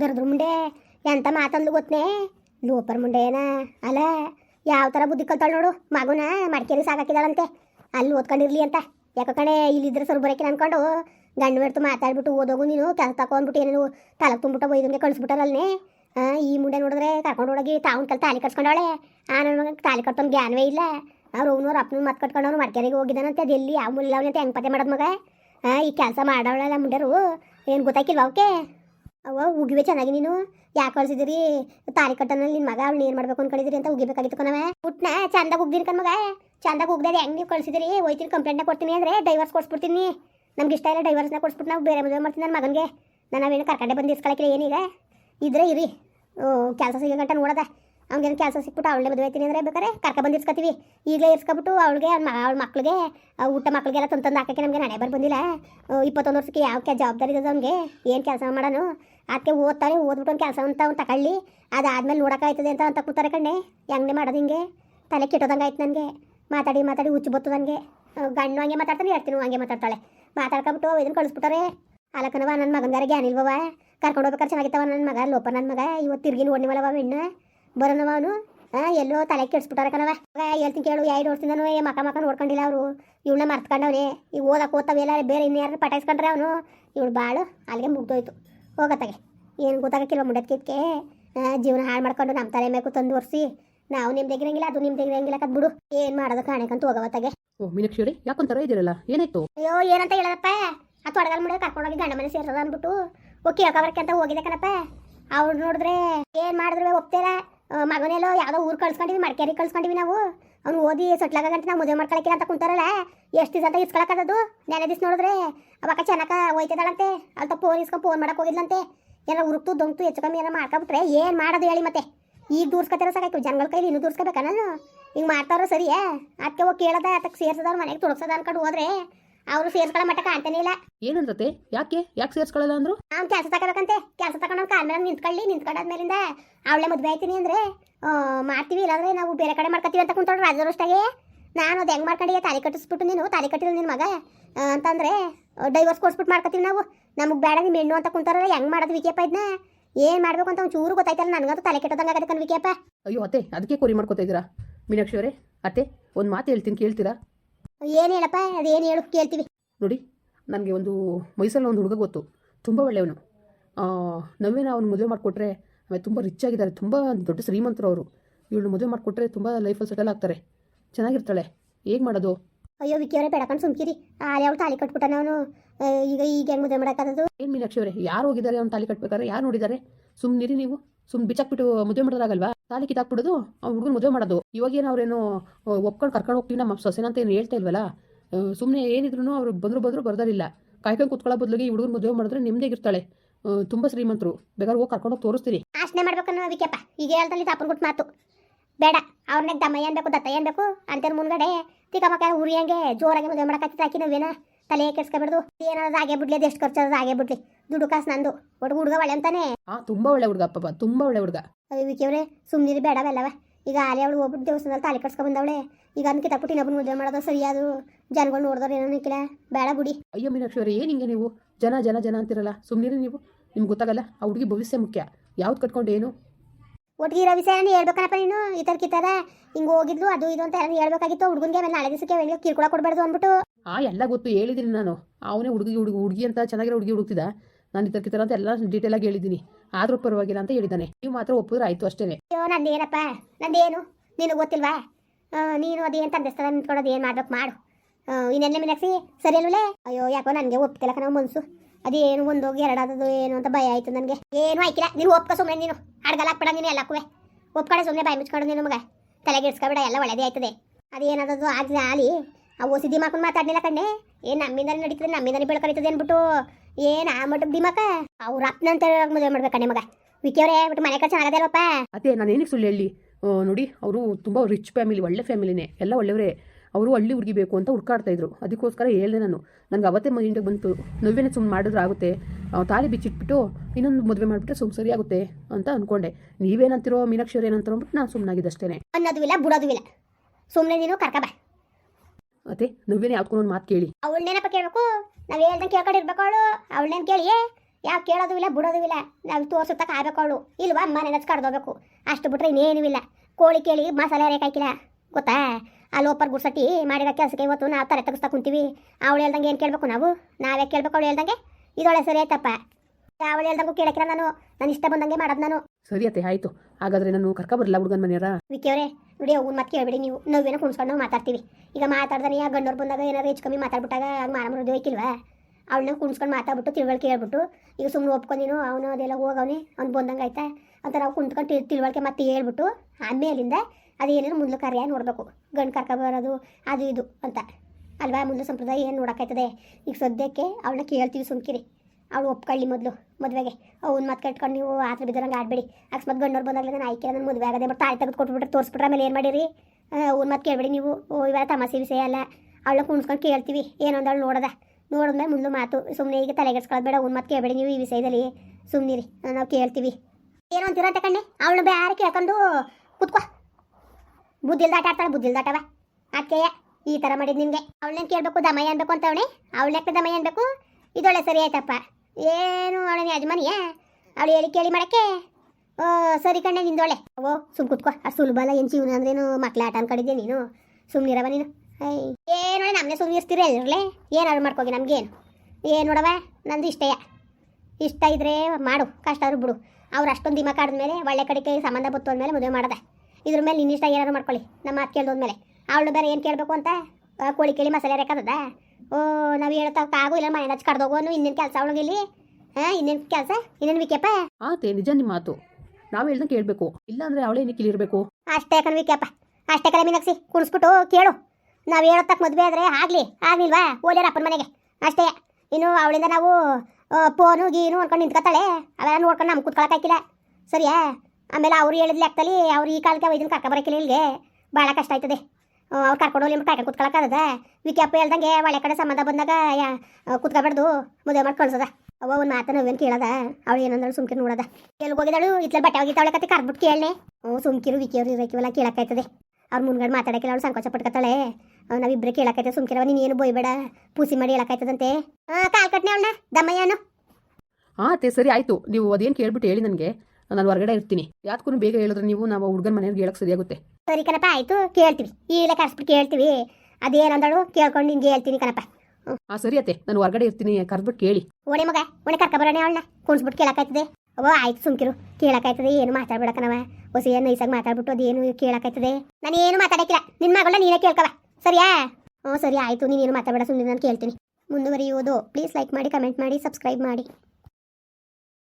ದರ್ದ್ರ ಮುಂಡೆ ಎಂತ ಮಾತಂದ್ಲು ಗೊತ್ತೇ? ಲೋಪರ್ ಮುಂಡೆ ಏನ? ಅಲ್ಲ, ಯಾವ ಥರ ಬುದ್ಧಿ ಕಲ್ತಾಳೆ ನೋಡು, ಮಗುನ ಮಡಿಕೇರಿ ಸಾಕಾಕಿದಾಳಂತೆ. ಅಲ್ಲಿ ಓದ್ಕೊಂಡಿರ್ಲಿ ಅಂತ. ಯಾಕ ಕಣೆ, ಇಲ್ಲಿದ್ರೆ ಸರ್ ಬರೋಕೆ ಅನ್ಕೊಂಡು ಗಂಡು ಬೆಡ್ತು ಮಾತಾಡ್ಬಿಟ್ಟು ಓದೋಗು ನೀನು, ಕೆಲಸ ತಗೊಂಡ್ಬಿಟ್ಟು ಏನೇನು ತಲಕ್ ತುಂಬಿಟ್ಟು ಬೈದಂಗೆ ಕಳಿಸ್ಬಿಟ್ಟಾರಲ್ಲೇ ಈ ಮುಂಡೆ ನೋಡಿದ್ರೆ ಕರ್ಕೊಂಡು ಹೋಗಿ ತಾವು ಕಲ್ ತಾಲಿ ಕಟ್ಸ್ಕೊಂಡವಳೆ ಆ ನನ್ನ ಮಗ ತಾಲಿ ಕಟ್ಟೋನ್ ಜ್ಞಾನವೇ ಇಲ್ಲ. ಅವ್ರು ಅವ್ನವ್ರು ಅಪ್ಪನ ಮತ್ ಕಟ್ಕೊಂಡವ್ರು ಮಡಿಕೇರಿಗೆ ಹೋಗಿದ್ದಾನಂತೆ ಅದು ಎಲ್ಲಿ? ಯಾವ ಮುಲ್ಲ ಅವನಂತೆ? ಹೆಂಗೆ ಪತ್ತೆ ಮಾಡೋದು ಮಗ? ಈ ಕೆಲಸ ಮಾಡವಳಲ್ಲ ಮುಂಡೆರು. ಏನು ಗೊತ್ತಾಕಿಲ್ವ ಅವಕ್ಕೆ ಅವ ಉಗಿವೆ ಚೆನ್ನಾಗಿ ನೀನು. ಯಾಕೆ ಕಳ್ಸಿದಿರಿ ತಾರಿ ಕಟ್ಟನಲ್ಲಿ ನಿನ್ನ ಮಗ, ಅವ್ಳು ಏನು ಮಾಡ್ಬೇಕು ಅನ್ಕೊಂಡಿದ್ರಿ ಅಂತ ಉಗಿಬೇಕಾಗಿತ್ತು ಕಣವೆ ಪುಟ್ನ ಚಂದಾಗ ಉಗ್ದಿರಿ ಮಗ. ಚಂದಾಗ ಉಗ್ದದ ಹೆಂಗೆ ನೀವು ಕಳ್ಸಿದಿರಿ ಹೋಯ್ತೀನಿ ಕಂಪ್ಲೇಂಟ್ನ ಕೊಡ್ತೀನಿ ಅಂದರೆ ಡೈವರ್ಸ್ ಕೊಡ್ಸ್ಬಿಡ್ತೀನಿ. ನಮ್ಗೆ ಇಷ್ಟ ಇಲ್ಲ ಡೈವರ್ಸ್ನ ಕೊಡ್ಸ್ಬಿಟ್ಟು ನಾವು ಬೇರೆ ಮದುವೆ ಮಾಡ್ತೀನಿ ನನ್ನ ಮಗನಿಗೆ. ನಾನು ಅವೇನು ಕರ್ಕಂಡೆ ಬಂದು ಇಸ್ಕೊಳಕ್ಕೆ ಏನೀಗ? ಇದ್ರೆ ಇರಿ. ಕೆಲಸ ಸಿಗೋ ಗಂಟ ನೋಡದ. ಅವ್ನಿಗೇನು ಕೆಲಸ ಸಿಕ್ಬಿಟ್ಟು ಅವಳೇ ಮದುವೆ ಆಯ್ತೀನಿ ಅಂದರೆ ಬೇಕಾರೆ ಕರ್ಕ ಬಂದು ಇರ್ಸ್ಕೊತೀವಿ ಈಗಲೇ ಇರ್ಸ್ಕೊಬಿಟ್ಟು ಅವಳಿಗೆ ಅವ್ಳ ಮಕ್ಳಿಗೆ ಆ, ಊಟ ಮಕ್ಳಿಗೆಲ್ಲ ತಂದು ತಂದು ಹಾಕಕ್ಕೆ ನಮಗೆ ನಡೆ ಬರ್ ಬಂದಿಲ್ಲ ಇಪ್ಪತ್ತೊಂದು ವರ್ಷಕ್ಕೆ ಯಾವ ಜವಾಬ್ದಾರಿ ಇದೆ ಅವ್ನಿಗೆ? ಏನು ಕೆಲಸ ಮಾಡೋನು? ಅದಕ್ಕೆ ಓದ್ತಾನೆ ಓದ್ಬಿಟ್ಟು ಒಂದು ಕೆಲಸ ಅಂತ ಅವ್ನು ತಗೊಳ್ಳಿ ಅದಾದ್ಮೇಲೆ ನೋಡೋಕ್ಕಾಯ್ತದೆ ಅಂತ ಅಂತ ಕೂತಾರೆ ಕಣ್ಣೆ. ಹೆಂಗೆ ಮಾಡೋದು ಹಿಂಗೆ? ತಲೆ ಕೆಟ್ಟೋದಂಗೆ ಆಯ್ತು ನನಗೆ. ಮಾತಾಡಿ ಮಾತಾಡಿ ಹುಚ್ಚು ಬತ್ತು ನನಗೆ ಗಂಡು ಹಂಗೆ ಮಾತಾಡ್ತಾನೆ ಹೇಳ್ತೀನಿ ಹಂಗೆ ಮಾತಾಡ್ತಾಳೆ. ಮಾತಾಡ್ಕೊಬಿಟ್ಟು ಇದನ್ನು ಕಳಿಸ್ಬಿಟ್ಟಾರೆ ಅಲಕ್ಕನವ ನನ್ನ ಮಗಂಗಾರ ಬಾ ಕರ್ಕೊಂಡು ಹೋಗ್ಬೇಕಾರೆ ಚೆನ್ನಾಗಿತ್ತವ ನನ್ನ ಮಗ ಲೋಪ ನನ್ನ ಮಗ. ಇವತ್ತು ತಿರ್ಗಿ ಓಡ್ನಿ ಮಲವ ಹೆಣ್ಣು ಬರೋನವ ಅವನು? ಎಲ್ಲೋ ತಲೆ ಕೆಡ್ಸ್ಬಿಟ್ಟಾರ ಕಣವ ಹೇಳ್ತೀನಿ ಕೇಳು ಎರಡು ವರ್ಷದಿಂದನೂ ಏ ಮಕ ಮಕ ನೋಡ್ಕೊಂಡಿಲ್ಲ ಅವರು. ಇವಳನ್ನ ಮರ್ತ್ಕೊಂಡವ್ರೆ ಈಗ ಓದಕ್ಕೆ ಓದ್ತಾವೆಲ್ಲ ಬೇರೆ ಇನ್ಯಾರು ಪಟಾಯಿಸ್ಕೊಂಡ್ರೆ ಅವನು? ಇವಳು ಬಾಳು ಅಲ್ಲಿಗೆ ಮುಗ್ದೋಯ್ತು. ಹೋಗತ್ತಾಗೆ ಏನು ಗೊತ್ತಾಗಕ್ಕಿಲ್ವ ಮುಂಡಕ್ಕಿದ್ಕೆ ಜೀವನ ಹಾಳು ಮಾಡ್ಕೊಂಡು ನಮ್ಮ ತಲೆ ಮೇಲೆ ತಂದು ಒರೆಸಿ. ನಾವು ನಿಮ್ದಿಗಿರಂಗಿಲ್ಲ ಅದು ನಿಮ್ದಿಗಿರಂಗಿಲ್ಲ ಕದ್ ಬಿಡು. ಏನು ಮಾಡೋದು ಕಾಣಕಂತ ಹೋಗವತ್ತಾಗೆ ಓ ಮೀನಾಕ್ಷಿ ಯಾಕೊಂಥರ ಇದ್ದೀರಲ್ಲ? ಏನಾಯ್ತು? ಅಯ್ಯೋ ಏನಂತ ಹೇಳದಪ್ಪ? ಆ ತೊಡಗಲ್ ಮುಡಿ ಕರ್ಕೊಂಡೋಗಿ ಗಂಡ ಮನೆ ಸೇರ್ತದ ಅಂದ್ಬಿಟ್ಟು. ಓಕೆ ಕೇಳ್ಕೊಬರಕ್ಕೆ ಅಂತ ಹೋಗಿದೆ ಕಣಪ್ಪ. ಅವ್ರು ನೋಡಿದ್ರೆ ಏನು ಮಾಡಿದ್ರು ಒಪ್ತೀರ ಮಗನೆಲ್ಲೋ ಯಾವುದೋ ಊರು ಕಳ್ಸ್ಕೊಂಡಿವಿ ಮಡಿಕೇರಿ ಕಳ್ಸ್ಕೊಂಡಿವಿ ನಾವು. ಅವ್ನು ಓದಿ ಸೊಟ್ಲಾಗಂತ ಗಂಟೆ ನಾವು ಮದುವೆ ಮಾಡ್ಕೊಳಕ್ಕಿಲ್ಲ ಅಂತ ಕುಂತಾರಲ್ಲ. ಎಷ್ಟು ದಿವಸ ಅಂತ ಇಸ್ಕೊಳಕ್ಕದು ನೆನೆ ದಿವ್ಸ ನೋಡಿದ್ರೆ ಅವಾಗ ಚೆನ್ನಾಗ ಹೋಯ್ತಿದ್ದಾಳಂತೆ. ಅಂತ ಫೋನ್ ಇಸ್ಕೊಂಡು ಫೋನ್ ಮಾಡಕ್ಕೆ ಹೋಗಿದ್ಲಂತೆ. ಏನಾರ ಉರುಕ್ತು ದೊಂಕ್ತು ಹೆಚ್ಚು ಕಮ್ಮಿ ಏನಾರ ಮಾಡ್ಕೊಬಿಟ್ರೆ ಏನು ಮಾಡೋದು ಹೇಳಿ ಮತ್ತೆ. ಈಗ ದೂರ್ಸ್ಕೊತಿರೋ ಸಾಕಾಯ್ತು ಜನಗಳ ಕೈಲಿ ಇನ್ನೂ ದೂರ್ಸ್ಕೋಬೇಕಾ ನಾನು ಹಿಂಗೆ ಮಾಡ್ತಾರೋ ಸರಿಯಾ? ಅದಕ್ಕೆ ಹೋಗಿ ಕೇಳದ ಅದಕ್ಕೆ ಸೇರ್ಸದವ್ರು ಮನೆಗೆ ತುಳಸದ ಅನ್ಕೊಂಡು ಹೋದ್ರೆ ಅವರು ಸೇರ್ಸ್ಕೊಳ್ಳೋ ಮಟ್ಟ ಕಾಣ್ತಾನೆ ಇಲ್ಲ. ಏನಂತತೆ ಯಾಕೆ? ಯಾಕೆ ಸೇರ್ಸ್ಕೊಳ್ಳೋದ ಅಂದ್ರು? ನಾನು ಕೆಲಸ ತಗೋಬೇಕಂತೆ ಕೆಲಸ ಮೇಲೆ ನಿಂತ್ಕೊಳ್ಳಿ ನಿಂತ್ಕೊಂಡಾದ್ಮೇಲಿಂದ ಅವಳೆ ಮದುವೆ ಆಯ್ತೀನಿ ಅಂದರೆ ಮಾಡ್ತೀವಿ. ಇಲ್ಲಾಂದ್ರೆ ನಾವು ಬೇರೆ ಕಡೆ ಮಾಡ್ಕೊತೀವಿ ಅಂತ ಕುಂತ್ಕೊಂಡು ರಾಜರೋಷ್ಟಾಗೆ ನಾನು ಅದು ಹೆಂಗೆ ಮಾಡ್ಕೊಂಡಿ ತಾಲಿ ಕಟ್ಟಿಸ್ಬಿಟ್ಟು ನೀನು ತಾಲಿ ಕಟ್ಟಿಲ್ಲ ನಿನ್ನ ಮಗ. ಅಂತಂದ್ರೆ ಡೈವರ್ಸ್ ಕೊಡ್ಸ್ಬಿಟ್ಟು ಮಾಡ್ಕೊತೀವಿ ನಾವು. ನಮಗೆ ಬೇಡ ನಿಮ್ಮ ಹೆಣ್ಣು ಅಂತ ಕುಂತಾರಲ್ಲ ಹೆಂಗೆ ಮಾಡೋದು ವಿಕೇಪ ಇದನ್ನ ಏನು ಮಾಡಬೇಕು ಅಂತ ಒಂದು ಚೂರು ಗೊತ್ತಾಯ್ತಲ್ಲ ನನಗಂತೂ ತಲೆ ಕೆಟ್ಟದಂಗೆ ಆಗತ್ತೆ ಕಣ್ ವಿಕ್ಯಪ್ಪ. ಅಯ್ಯೋ ಅತ್ತೆ ಅದಕ್ಕೆ ಕೋರಿ ಮಾಡ್ಕೋತಾ ಇದ್ದೀರಾ? ಮೀನಾಕ್ಷಿ ಅವರೇ ಅತ್ತೆ ಒಂದು ಮಾತು ಹೇಳ್ತೀನಿ ಕೇಳ್ತೀರಾ? ಏನು ಹೇಳಪ್ಪ ಅದೇನು ಹೇಳು ಕೇಳ್ತೀವಿ. ನೋಡಿ ನನಗೆ ಒಂದು ಮೈಸೂರಲ್ಲಿ ಒಂದು ಹುಡುಗ ಗೊತ್ತು ತುಂಬ ಒಳ್ಳೆಯವನು. ನವ್ಯನ ಅವ್ನು ಮದುವೆ ಮಾಡಿಕೊಟ್ರೆ ಆಮೇಲೆ ತುಂಬ ರಿಚ್ ಆಗಿದ್ದಾರೆ ತುಂಬ ದೊಡ್ಡ ಶ್ರೀಮಂತರು ಅವರು ಇವಳು ಮದುವೆ ಮಾಡಿಕೊಟ್ರೆ ತುಂಬ ಲೈಫಲ್ಲಿ ಸೆಟಲ್ ಆಗ್ತಾರೆ. ಚೆನ್ನಾಗಿರ್ತಾಳೆ. ಹೇಗೆ ಮಾಡೋದು? ಅಯ್ಯೋ ವಿಕಿಯವರೇ ಬೇಡಕೊಂಡು ಸುಮ್ಕಿರಿ. ಅಲ್ಲಿ ಅವ್ರು ತಾಲಿ ಕಟ್ಬಿಟ್ಟಾನೆ ಅವನು. ಈಗ ಈಗ ಹೆಂಗೆ ಮದುವೆ ಮಾಡೋಕ್ಕಾಗದು ಏನು ಮೀನಾಕ್ಷಿ ಅವರೇ ಯಾರು ಹೋಗಿದ್ದಾರೆ ಅವ್ನು ತಾಲಿ ಕಟ್ಬೇಕಾದ್ರೆ? ಯಾರು ನೋಡಿದ್ದಾರೆ? ಸುಮ್ಮನಿರಿ ನೀವು. ಸುಮ್ಮನೆ ಬಿಚ್ಚಾಕ್ಬಿಟ್ಟು ಮದುವೆ ಮಾಡೋದಾಗಲ್ವಾ? ತಾಲಿ ಕಿತ್ತಾಕ್ಬಿಡೋದು ಅವ್ನು ಹುಡುಗನ ಮದುವೆ ಮಾಡೋದು. ಇವಾಗ ಏನು ಅವ್ರೇನು ಒಪ್ಕೊಂಡು ಕರ್ಕೊಂಡು ಹೋಗ್ತೀವಿ ನಮ್ಮ ಸೊಸೆನ ಅಂತ ಏನು ಹೇಳ್ತಾ ಇಲ್ವಲ್ಲ? ಸುಮ್ಮನೆ ಏನಿದ್ರು ಅವ್ರು ಬಂದರು ಬಂದರು ಬರ್ದಾರಿಲ್ಲ. ಕಾಯ್ಕೊಂಡು ಕುತ್ಕೊಳ್ಳೋ ಬದಲಿಗೆ ಈ ಹುಡುಗನ ಮದುವೆ ಮಾಡಿದ್ರೆ ನೆಮ್ಮದಿಯಾಗಿರ್ತಾಳೆ ತುಂಬ ಶ್ರೀಮಂತರು. ಬೇಕಾದ್ರೆ ಹೋಗಿ ಕರ್ಕೊಂಡು ಹೋಗಿ ತೋರಿಸ್ತೀರಿ ಆಸನೆ ಮಾಡ್ಬೇಕನ್ನೋ ಅದಕ್ಕೆಪ್ಪ. ಈಗ ಹೇಳ್ದಲ್ಲಿ ಸಾಪನ್ ಕೊಟ್ಟು ಮಾತು. ಬೇಡ ಅವ್ರನ್ನ ದಮ್ಮ ಏನ್ ಬೇಕು ದತ್ತ ಏನ್ ಬೇಕು? ಅಂತೇಳಿ ಮುಂದ್ಗಡೆ ತಿಕ್ಕ ಮಕ್ಕ ಉರಿಯಂಗೆ ಜೋರಾಗಿ ಮದುವೆ ಮಾಡಕ್ಕೆ ಹಾಕಿ ನಾವೇನ ತಲೆ ಕೆಡ್ಸ್ಕೊಬಿಡ್ದು. ಏನಾದ್ರು ಆಗೇ ಬಿಡ್ಲಿ ಅದು ಎಷ್ಟು ಖರ್ಚು ಆಗೇ ಬಿಡ್ಲಿ. ದುಡ್ಡು ಕಾಸು ನಂದು. ಒಟ್ಟು ಹುಡುಗ ಒಳ್ಳೆ ಅಂತಾನೆ. ಹಾಂ ತುಂಬಾ ಒಳ್ಳೆ ಹುಡುಗ ಅಪ್ಪಪ್ಪ ತುಂಬಾ ಒಳ್ಳೆ ಹುಡುಗ. ಅಯ್ಯೋ ವಿಕ್ಯವ್ರೆ ಸುಮ್ಮನಿರಿ ಬೇಡವೆಲ್ಲವ ಈಗ ಆಲೆ ಅವಳು ಹೋಗ್ಬಿಟ್ಟು ದೇವಸ್ಥಾನದಲ್ಲಿ ತಾಲಿ ಕಟ್ಸ್ಕೊ ಬಂದವಳೆ. ಈಗ ಅದಕ್ಕೆ ತಪ್ಪುಟ್ಟು ನಬ್ಬನ ಮದುವೆ ಮಾಡೋದು ಸರಿಯಾದು. ಜನಗಳು ನೋಡಿದವ್ರು ಏನೋ ನಿಕ್ಕಿಲ್ಲ ಬೇಡ ಬಿಡಿ ಅಯ್ಯೋ ಮೀನಾಕ್ಷಿ ಏನು ಹಿಂಗೆ ನೀವು? ಜನ ಜನ ಜನ ಅಂತಿರಲ್ಲ ಸುಮ್ಮನೆ ನೀವು. ನಿಮ್ಗೆ ಗೊತ್ತಾಗಲ್ಲ ಆ ಹುಡುಗಿ ಭವಿಷ್ಯ ಮುಖ್ಯ. ಯಾವ್ದು ಕಟ್ಕೊಂಡು ಏನು? ಒಟ್ಟಿಗೆ ಇರೋ ವಿಷಯ ಹೇಳ್ಬೇಕಪ್ಪ ನೀನು? ಈ ಥರ ಕಿತ್ತಾರ? ಹಿಂಗೆ ಹೋಗಿದ್ಲು ಅದು ಇದು ಅಂತ ಏನಾದ್ರು ಹೇಳ್ಬೇಕಾಗಿತ್ತು ಹುಡುಗನ್ಗೆ ಆಮೇಲೆ ನಾಳೆ ದಿವಸಕ್ಕೆ ಹೇಳಿ ಕಿರ್ಕೊಳ ಕೊಡಬಾರ್ದು ಅಂದ್ಬಿಟ್ಟು. ಆ ಎಲ್ಲ ಗೊತ್ತು ಹೇಳಿದ್ದೀನಿ ನಾನು. ಅವನೇ ಹುಡುಗಿ ಹುಡುಗಿ ಹುಡುಗಿ ಅಂತ ಚೆನ್ನಾಗಿರೋ ಹುಡುಗಿ ಹುಡುಕ್ತಿದ್ದ. ನಾನು ಈ ಥರ ಅಂತ ಎಲ್ಲ ಡೀಟೇಲಾಗಿ ಹೇಳಿದ್ದೀನಿ ಆದರೂ ಪರವಾಗಿಲ್ಲ ಅಂತ ಹೇಳಿದ್ದಾನೆ. ನೀವು ಮಾತ್ರ ಒಪ್ಪಿದ್ರೆ ಆಯಿತು ಅಷ್ಟೇ ಅಯ್ಯೋ ನಂದೇನಪ್ಪ ನಂದೇನು ನಿನಗೆ ಗೊತ್ತಿಲ್ವಾ? ನೀನು ಅದೇನು ತಂದೆ ಸ್ಥಳ ನಿಂತ್ಕೊಳ್ಳೋದು ಏನು ಮಾಡ್ಬೇಕು ಮಾಡು. ಇನ್ನೆಲ್ಲ ಮಿನಕ್ಸಿ ಸರಿ ಅಲ್ವಲೇ? ಅಯ್ಯೋ, ಯಾಕೋ ನನಗೆ ಒಪ್ತಿಲ್ಲ ಕಣ ಮನ್ಸು. ಅದೇನು ಹೋಗಿ ಎರಡಾದದು ಏನು ಅಂತ ಭಯ ಆಯಿತು ನನಗೆ. ಏನು ಆಯ್ಕಿಲ್ಲ. ನೀನು ಒಪ್ಕೊ ಸುಮ್ಮನೆ ನೀನು. ಅಡ್ಗಲ್ಲ ಹಾಕ್ಬೇಡ ನೀನು ಎಲ್ಲಕ್ಕೂ. ಒಪ್ಕಡೆ ಸುಮ್ಮನೆ ಬಾಯಿ ಮುಚ್ಕೊಂಡು ನೀನು ಮಗ. ತಲೆಗೆ ಇಡ್ಸ್ಕೊಬೇಡ ಎಲ್ಲ ಒಳ್ಳೇದೇ ಆಯ್ತದೆ. ಅದೇನದದು ಆಗಿದೆ ಆಲಿ, ಆ ಓಸಿ ದಿಮಾಕನ್ ಮಾತಾಡ್ಲಿಲ್ಲ ಕಣ್ಣೆ? ಏನು ನಮ್ಮಿಂದಲೇ ನಡೀತದೆ, ನಮ್ಮಿಂದಲೇ ಬೆಳ್ಕರಿತದೆ ಅಂದ್ಬಿಟ್ಟು ಏನು ಆ ಮಟ್ಟಕ್ಕೆ ದಿಮಾಕ ಅವ್ರ ಅಪ್ಪನಂತ ಮದುವೆ ಮಾಡ್ಬೇಕಣ್ಣೆ ಮಗ. ವಿಕ್ಕಿಯವ್ರೆ ಬಿಟ್ಟು ಮನೆ ಖರ್ಚು ಆಗದಲ್ಲಪ್ಪ ಅದೇ ನಾನು ಏನಕ್ಕೆ ಸುಳ್ಳು ಹೇಳಿ? ನೋಡಿ ಅವರು ತುಂಬ ರಿಚ್ ಫ್ಯಾಮಿಲಿ ಒಳ್ಳೆ ಫ್ಯಾಮಿಲಿನೇ ಎಲ್ಲ ಒಳ್ಳೆಯವರೇ. ಅವರು ಹಳ್ಳಿ ಹುಡುಗಿ ಬೇಕು ಅಂತ ಹುಡ್ಕಾಡ್ತಾ ಇದ್ರು. ಅದಕ್ಕೋಸ್ಕರ ಹೇಳಿದೆ ನಾನು. ನನಗೆ ಅವತ್ತೇ ಮೈಂಡಿಗೆ ಬಂತು. ನವ್ಯನೇ ಸುಮ್ಮನೆ ಮಾಡಿದ್ರೆ ಆಗುತ್ತೆ. ತಾಳಿ ಬಿಚ್ಚಿಟ್ಬಿಟ್ಟು ಇನ್ನೊಂದು ಮದುವೆ ಮಾಡಿಬಿಟ್ರೆ ಸುಮ್ಮನೆ ಸರಿ ಆಗುತ್ತೆ ಅಂತ ಅಂದ್ಕೊಂಡೆ ನೀವೇನಂತಿರೋ ಮೀನಾಕ್ಷಿ ಅವ್ರು ಏನಂತಾರೋ ಅಂದ್ಬಿಟ್ಟು ನಾನು ಸುಮ್ಮನಾಗಿದ್ದಷ್ಟೇ ಅನ್ನೋದು ಇಲ್ಲ ಬಿಡೋದು ಇಲ್ಲ. ಸುಮ್ಮನೆ ನೀನು ಕರ್ಕಬ ಅದೇ ನವ್ಯನೇ ಯಾವ್ದು ಒಂದು ಮಾತು ಕೇಳಿ. ಅವಳನ್ನೇನಪ್ಪ ಕೇಳಬೇಕು? ನಾವು ಹೇಳ್ದಂಗೆ ಕೇಳ್ಕೊಂಡಿರ್ಬೇಕು ಅವಳು. ಅವಳನ್ನೇನು ಕೇಳಿ ಯಾವ ಕೇಳೋದು ಇಲ್ಲ ಬಿಡೋದು ಇಲ್ಲ. ನಾವು ತೋರ್ಸುತ್ತ ಆಗ್ಬೇಕು ಅವಳು. ಇಲ್ವಾ ಮನೆ ನೆನೆಸ್ ಕಡ್ದೋಗ್ಬೇಕು. ಅಷ್ಟು ಬಿಟ್ರೆ ಇನ್ನೇನೂ ಇಲ್ಲ. ಕೋಳಿ ಕೇಳಿ ಮಸಾಲೆ ರೇಖಾಕಿಲ್ಲ ಗೊತ್ತಾ? ಅಲ್ಲಿ ಲೋಪರ್ ಗುಡ್ಸಟ್ಟಿ ಮಾಡಿರೋ ಕೆಲಸಕ್ಕೆ ಇವತ್ತು ನಾವು ತಲೆ ತಗಿಸ್ತಾ ಕುಂತೀವಿ. ಅವಳು ಹೇಳ್ದಂಗೆ ಏನು ಕೇಳಬೇಕು ನಾವು? ನಾವೇ ಕೇಳಬೇಕು ಅವಳು ಹೇಳ್ದಂಗೆ? ಇದೊಳೆ ಸರಿ ಆಯ್ತಪ್ಪ. ಅವಳು ಹೇಳ್ದಂಗೂ ಕೇಳಕ್ಕಿಲ್ಲ ನಾನು. ನಾನು ಇಷ್ಟ ಬಂದಂಗೆ ಮಾಡೋದು ನಾನು. ಸರಿ ಅತ್ತೆ ಆಯಿತು. ಹಾಗಾದ್ರೆ ನಾನು ಕರ್ಕ ಬರಲ್ಲ ಹುಡುಗನ ಮನೆಯವರ? ವಿಕಿಯವರೇ ನೋಡಿ ಅವ್ನ ಮತ್ತೆ ಕೇಳಬೇಡಿ ನೀವು. ನಾವೇನೋ ಕುಣಿಸ್ಕೊಂಡು ಮಾತಾಡ್ತೀವಿ. ಈಗ ಮಾತಾಡ್ದಾನೆ ಆ ಗಂಡವ್ರು ಬಂದಾಗ ಏನಾದ್ರು ಹೆಚ್ಚು ಕಮ್ಮಿ ಮಾತಾಡ್ಬಿಟ್ಟಾಗ ಹಂಗೆ ಮಾಡಿಲ್ವಾ ಹೋಯ್ಕಿಲ್ವಾ ಅವಳನ್ನ ಕುಣ್ಸ್ಕೊಂಡು ಮಾತಾಡ್ಬಿಟ್ಟು ತಿಳುವಳಿಕೆ ಹೇಳ್ಬಿಟ್ಟು, ಈಗ ಸುಮ್ಮನೆ ಒಪ್ಕೊಂಡಿನೋ ಅವನು ಅದೆಲ್ಲ ಹೋಗವನೆ ಅವ್ನು ಬಂದಂಗೆ ಆಯ್ತಾ? ಅಂತ ನಾವು ಕುಂತ್ಕೊಂಡು ತಿಳ್, ತಿಳುವಳಿಕೆ ಮತ್ತೆ ಹೇಳ್ಬಿಟ್ಟು ಆಮೇಲಿಂದ ಅದೇನೇನು ಮುಂದೆ ಕಾರ್ಯ ನೋಡಬೇಕು. ಗಂಡು ಕರ್ಕ ಬರೋದು, ಅದು ಇದು ಅಂತ. ಅಲ್ವಾ? ಮುಂದೆ ಸಂಪ್ರದಾಯ ಏನು ನೋಡೋಕ್ಕಾಯ್ತದೆ? ಈಗ ಸದ್ಯಕ್ಕೆ ಅವಳನ್ನ ಕೇಳ್ತೀವಿ ಸುಮ್ಕಿರಿ. ಅವಳು ಒಪ್ಕೊಳ್ಳಿ ಮೊದಲು, ಮದುವೆಗೆ. ಅವ್ನು ಮತ್ತೆ ಕಟ್ಕೊಂಡು ನೀವು ಆತ್ರ ಬಿದ್ದಂಗೆ ಆಡಬೇಡಿ ಅಕಸ್ಮಾತ್ ಗಂಡವ್ರು ಬಂದಾಗಲೇ ನಾನು ಆಯ್ಕೆ ನನ್ನ ಮದುವೆ ಆಗದೆ ಬಟ್ ತಾಯಿ ತೆಗೆದು ಕೊಟ್ಬಿಟ್ರೆ ತೋರಿಸ್ಬಿಟ್ರೆ ಆಮೇಲೆ ಏನು ಮಾಡಿರಿ? ಅವ್ನು ಮತ್ತೆ ಕೇಳಬೇಡಿ ನೀವು. ಓ ಇವಾಗ ತಮಾಸೆ ವಿಷಯ ಅಲ್ಲ. ಅವಳನ್ನ ಕುಣ್ಸ್ಕೊಂಡು ಕೇಳ್ತೀವಿ. ಏನೊಂದು ಅವಳು ನೋಡದ. ನೋಡಿದ್ಮೇಲೆ ಮುಂದೆ ಮಾತು. ಸುಮ್ಮನೆ ಈಗ ತಲೆಗೆಡ್ಸ್ಕೊಳ್ಳೋದು ಬೇಡ ಒಂದು ಮತ್ತೆ ಕೇಳಬೇಡಿ, ನೀವು ಈ ವಿಷಯದಲ್ಲಿ ಸುಮ್ಮನಿರಿ ನಾವು ಕೇಳ್ತೀವಿ. ಏನು ಅಂತೀರ ಅಂತ ಕಣ್ಣೆ? ಅವಳು ಬೇರೆ ಕೇಳ್ಕೊಂಡು ಕೂತ್ಕೋ. ಬುದ್ಧಿಲ್ ದಾಟ ಆಡ್ತಾಳೆ ಬುದ್ಧಿಲ್ ದಾಟವ ಈ ಥರ ಮಾಡಿದ್ ನಿನಗೆ. ಅವಳನ್ನ ಕೇಳಬೇಕು? ದಮಯ್ಯ ಅನ್ಬೇಕು ಅಂತ ಅವಳೆ ಅವಳಕ್ಕೆ ದಮಯ್ಯ ಅನ್ಬೇಕು? ಇದೊಳ್ಳೆ ಸರಿ ಆಯ್ತಪ್ಪ. ಏನು ಅವಳ ಯಜಮಾನಿಯ? ಅವಳು ಹೇಳಿ ಕೇಳಿ ಮಾಡಕ್ಕೆ? ಓ, ಸರಿ ಕಣ್ಣೆ, ನಿಂದೊಳ್ಳೆ. ಓ ಸುಮ್ ಕುತ್ಕೋ. ಅಷ್ಟು ಸುಲಭ ಅಲ್ಲ, ಏನು ಜೀವನ ಅಂದ್ರೇನು? ಮಕ್ಳ ಆಟ ಅನ್ಕೊಂಡಿದ್ದೆ ನೀನು? ಸುಮ್ಮನಿರವ ನೀನು. ಐ ಏನೊಳೆ ನಮ್ಮನೆ ಸುಮ್ಮನೆ ಇರ್ತೀರಿ ಇರಲೇ ಏನಾದ್ರು ಮಾಡ್ಕೋಗಿ ನಮಗೇನು ಏನು? ನೋಡವ ನಂದು ಇಷ್ಟಯ ಇಷ್ಟ ಇದ್ರೆ ಮಾಡು ಕಷ್ಟ ಆದ್ರೂ ಬಿಡು. ಅವ್ರು ಅಷ್ಟೊಂದು ದಿಮ ಕಾಡಿದ ಮೇಲೆ ಒಳ್ಳೆ ಕಡೆಗೆ ಸಂಬಂಧ ಬತ್ತು ಅಂದಮೇಲೆ ಮದುವೆ ಮಾಡಿದೆ. ಇದ್ರ ಮೇಲೆ ನಿನ್ನ ಇಷ್ಟ ಏನಾದ್ರು ಮಾಡ್ಕೊಳ್ಳಿ ನಮ್ಮ ಮಾತು ಕೇಳ್ದೋದ್ಮೇಲೆ ಅವಳು ಬೇರೆ ಏನು ಕೇಳಬೇಕು ಅಂತ ಕೋಳಿ ಕೇಳಿ ಮಸಾಲೆ ರೇಕದ ಓ ನಾವು ಹೇಳೋಕ್ಕಾಗು ಇಲ್ಲ ಮನೆ ಹಚ್ಚಿ ಕಡ್ದೋಗೋನು ಇನ್ನೇನು ಕೆಲಸ ಅವಳಿಗೆ ಇಲ್ಲಿ? ಹಾಂ ಇನ್ನೇನು ಕೆಲಸ? ಇನ್ನೇನು ವಿಕ್ಯಪ್ಪ ಆತೆ ನಿಜ ನಿಮ್ಮ ಮಾತು. ನಾವು ಹೇಳ್ದಂಗೆ ಕೇಳಬೇಕು. ಇಲ್ಲಾಂದ್ರೆ ಅವಳೇ ಏನಕ್ಕೆ ಇಲ್ಲಿರಬೇಕು? ಅಷ್ಟೇ ಕಣ ವಿಕ್ಯಪ್ಪ ಅಷ್ಟೇ ಕಣ ಮೀನಾಕ್ಸಿ ಕುಣಿಸ್ಬಿಟ್ಟು ಕೇಳು. ನಾವು ಹೇಳೋತಕ್ಕ ಮದುವೆ ಆದರೆ ಆಗಲಿ, ಆಗ್ಲಿಲ್ವಾ? ಓದ್ಯಾರ ಅಪ್ಪನ ಮನೆಗೆ. ಅಷ್ಟೇ. ಇನ್ನು ಅವಳಿಂದ ನಾವು ಫೋನು ಗೀನು ಅನ್ಕೊಂಡು ನಿಂತ್ಕೊತಾಳೆ. ಅವೆಲ್ಲ ನೋಡ್ಕೊಂಡು ನಮ್ಗೆ ಕುತ್ಕೊಳಕ್ಕಾಗಿಲ್ಲ ಸರಿಯಾ? ಆಮೇಲೆ ಅವ್ರು ಹೇಳಿದ ಲೆಕ್ಕದಲ್ಲಿ ಅವ್ರು ಈ ಕಾಲಕ್ಕೆ ವೈದ್ಯನ ಕರ್ಕೊ ಬರೋಕ್ಕಿಲ್ಲ ಇಲ್ಲಿಗೆ. ಭಾಳ ಕಷ್ಟ ಆಯ್ತದೆ. ಅವ್ರು ಕರ್ಕೊಂಡು ಹೋಗ್ಲಿ ಕಾಯ್ಕೊಂಡು ಕುತ್ಕೊಳಕ್ಕಾಗದ ವಿಕ್ಯಪ್ಪ ಹೇಳ್ದಂಗೆ ಒಳ್ಳೆ ಕಡೆ ಸಂಬಂಧ ಬಂದಾಗ, ಯಾ- ಮದುವೆ ಮಾಡಿ ಕಳ್ಸದ. ಅವ ಒಂದು ಮಾತನ್ನು ಅವೇನು ಕೇಳದ? ಅವಳು ಏನಂದಳು ಸುಮ್ಕಿರು ನೋಡದ. ಎಲ್ಲಿ ಹೋಗಿದಳು ಇತ್ಲ ಬಟ್ಟೆ ಹೋಗಿದ್ದಾಳೆ ಕತೆ ಕರ್ಬಿಟ್ಟು ಕೇಳಿ ಹ್ಞೂ ಸುಮ್ಕಿರು, ವಿಕಿಯವ್ರು ಇರೋಕಿವೆಲ್ಲ ಕೇಳಕ್ಕಾಯ್ತದೆ ಅವ್ರು ಮುನ್ಗಡೆ ಮಾತಾಡಕ್ಕಿಲ್ಲ ಅವಳು ಸಂಕೋಚ ಪಟ್ಕೊತಾಳೆ. ನಾವಿಬ್ಬರೇ ಕೇಳಕ್ಕೈತೆ ಸುಮ್ಕಿರವ ನೀನು ಏನು ಬೋಯ್ಬೇಡ ಪೂಸಿ ಮಾಡಿ ಹೇಳಕೈತದಂತೆ. ಹಾಂ ಕಾಲ್ ಕಟ್ನೆ ಅವಣ್ಣ ದಮ್ಮಯ್ಯನು. ಆತೆ ಸರಿ ಆಯ್ತು. ನೀವು ಅದೇನು ಕೇಳ್ಬಿಟ್ಟು ಹೇಳಿ ನನಗೆ. ನಾನು ಹೊರಗಡೆ ಇರ್ತೀನಿ. ಯಾತ್ಕೂ ಬೇಗ ಹೇಳಿದ್ರೆ ನೀವು ನಾವು ಹುಡುಗನ ಮನೆಯವ್ರಿಗೆ ಹೇಳಕ್ಕೆ ಸರಿಯಾಗುತ್ತೆ. ಸರಿ ಕಣಪ್ಪ ಆಯ್ತು ಕೇಳ್ತೀವಿ. ಈಗಲೇ ಕರ್ಸ್ಬಿಟ್ಟು ಕೇಳ್ತೀವಿ. ಅದೇನಂದಳು ಕೇಳ್ಕೊಂಡು ನಿಂಗೆ ಹೇಳ್ತೀನಿ ಕಣಪ್ಪ. ಹಾಂ ಸರಿ ಅತ್ತೆ ನಾನು ಹೊರಗಡೆ ಇರ್ತೀನಿ ಕರೆದ್ಬಿಟ್ಟು ಕೇಳಿ. ಓಣೆ ಮಗ ಓಣೆ ಕರ್ಕ ಬರೋಣ ಅವಳನ್ನ. ಕುಣಿಸ್ಬಿಟ್ಟು ಕೇಳಕಾಯ್ತದೆ ಓ ಆಯ್ತು ಸುಮ್ಕಿರು. ಕೇಳಕಾಯ್ತದೆ ಏನು ಮಾತಾಡ್ಬೇಡಕನವ ಹೊಸ ಏನು ನೈಸಾಗಿ ಮಾತಾಡ್ಬಿಟ್ಟು ಅದೇನು ಕೇಳಕಾಯ್ತದೆ ನಾನು ಏನು ಮಾತಾಡಕ್ಕಿಲ್ಲ. ನಿನ್ನ ಮಗಳ ನೀನೇ ಕೇಳ್ಕವ ಸರಿಯಾ? ಹ್ಞೂ ಸರಿ ಆಯಿತು. ನೀನೇನು ಮಾತಾಡಬೇಡ ಸುಮ್ಮನೆ ನಾನು ಕೇಳ್ತೀನಿ. ಮುಂದುವರಿಯೋದು ಪ್ಲೀಸ್ ಲೈಕ್ ಮಾಡಿ, ಕಮೆಂಟ್ ಮಾಡಿ, ಸಬ್ಸ್ಕ್ರೈಬ್ ಮಾಡಿ.